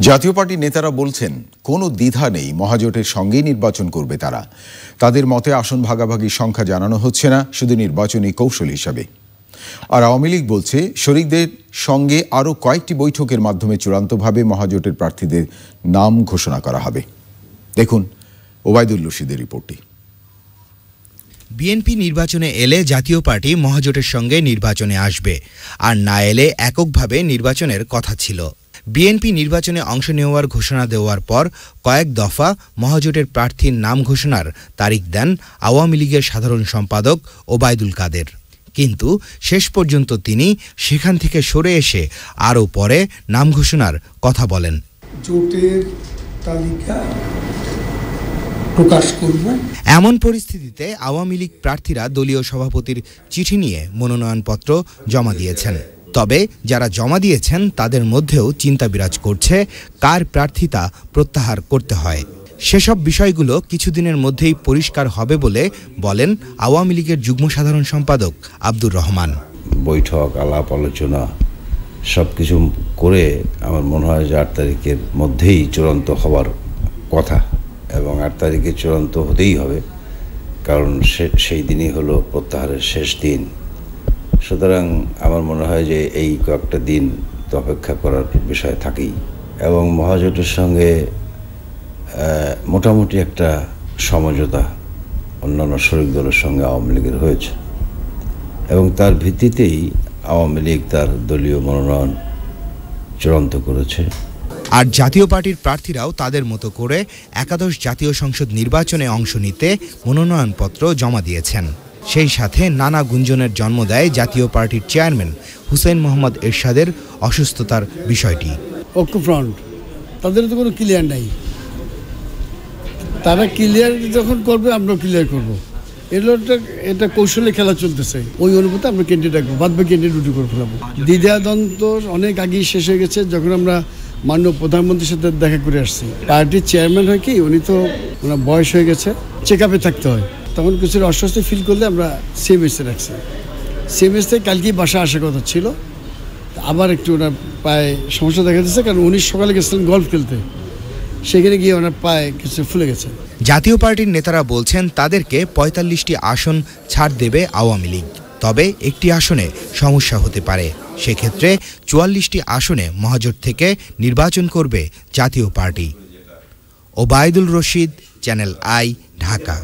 জাতীয় পার্টির নেতারা বলছেন, কোনো দ্বিধা নেই, মহাজোটের সঙ্গেই নির্বাচন করবে তারা। তাদের মতে আসন ভাগাভাগির সংখ্যা জানানো হচ্ছে না, শুধু নির্বাচনী কৌশল হিসাবে। আর আওয়ামী লীগ বলছে, শরিকদের সঙ্গে আরও কয়েকটি বৈঠকের মাধ্যমে চূড়ান্তভাবে মহাজোটের প্রার্থীদের নাম ঘোষণা করা হবে। দেখুন, ওবায়দুল রশিদের রিপোর্টটি। বিএনপি নির্বাচনে এলে জাতীয় পার্টি মহাজোটের সঙ্গে নির্বাচনে আসবে, আর না এলে এককভাবে নির্বাচনের কথা ছিল। বিএনপি নির্বাচনে অংশ নেওয়ার ঘোষণা দেওয়ার পর কয়েক দফা মহাজোটের প্রার্থীর নাম ঘোষণার তারিখ দেন আওয়ামী লীগের সাধারণ সম্পাদক ওবায়দুল কাদের। কিন্তু শেষ পর্যন্ত তিনি সেখান থেকে সরে এসে আরও পরে নাম ঘোষণার কথা বলেন। জোটের তালিকা প্রকাশ করব। এমন পরিস্থিতিতে আওয়ামী লীগ প্রার্থীরা দলীয় সভাপতির চিঠি নিয়ে মনোনয়নপত্র জমা দিয়েছেন। তবে যারা জমা দিয়েছেন তাদের মধ্যেও চিন্তা বিরাজ করছে কার প্রার্থিতা প্রত্যাহার করতে হয়। সেসব বিষয়গুলো কিছুদিনের মধ্যেই পরিষ্কার হবে বলে বলেন আওয়ামী লীগের যুগ্ম সাধারণ সম্পাদক আব্দুর রহমান। বৈঠক, আলাপ, আলোচনা সব কিছু করে আমার মনে হয় যে আট তারিখের মধ্যেই চূড়ান্ত হওয়ার কথা এবং আট তারিখে চূড়ান্ত হতেই হবে। কারণ সে, সেই দিনই হলো প্রত্যাহারের শেষ দিন। সুতরাং আমার মনে হয় যে এই কয়েকটা দিন তো অপেক্ষা করার বিষয় থাকেই। এবং মহাজোটের সঙ্গে মোটামুটি একটা সমঝোতা অন্যান্য শরিক দলের সঙ্গে আওয়ামী লীগের হয়েছে। এবং তার ভিত্তিতেই আওয়ামী লীগ তার দলীয় মনোনয়ন চূড়ান্ত করেছে। আর জাতীয় পার্টির প্রার্থীরাও তাদের মতো করে একাদশ জাতীয় সংসদ নির্বাচনে অংশ নিতে মনোনয়নপত্র জমা দিয়েছেন। সেই সাথে নানা গুঞ্জনের জন্ম দেয় জাতীয় পার্টির চেয়ারম্যান হুসেইন মোহাম্মদ এরশাদের অসুস্থতার বিষয়টি। ঐক্যফ্রন্ট, তাদের তো কোনো ক্লিয়ার নাই। তারা ক্লিয়ার যখন করবে আমরা ক্লিয়ার করব। এগুলো এটা কৌশলে খেলা চলতেছে। ওই অনুপাতে আমরা ক্যান্ডিডেট রাখব। বাদ বাকি ক্যান্ডিডেট রুটি করে ফেলাবো। দ্বিধাদ্বন্দ্ব অনেক আগেই শেষ হয়ে গেছে। যখন আমরা মাননীয় প্রধানমন্ত্রীর সাথে দেখা করে আসছি, পার্টির চেয়ারম্যান হয় কি, উনি তো ওনার বয়স হয়ে গেছে চেক আপে থাকতে হয়। তখন কিছু অস্বস্তি ফিল করলে আমরা সিএমএসে রাখছি। সিএমএস কালকেই বাসা আসার কথা ছিল। আবার একটু ওনার পায়ে সমস্যা দেখা দিচ্ছে কারণ উনি সকালে গেছিলেন গল্ফ খেলতে। সেখানে গিয়ে ওনার পায়ে কিছু ফুলে গেছে। জাতীয় পার্টির নেতারা বলছেন তাদেরকে পঁয়তাল্লিশটি আসন ছাড় দেবে আওয়ামী লীগ। তবে একটি আসনে সমস্যা হতে পারে। সেক্ষেত্রে চুয়াল্লিশটি আসনে মহাজোট থেকে নির্বাচন করবে Jatiya Party. Obaidul Rashid, Channel I, Dhaka.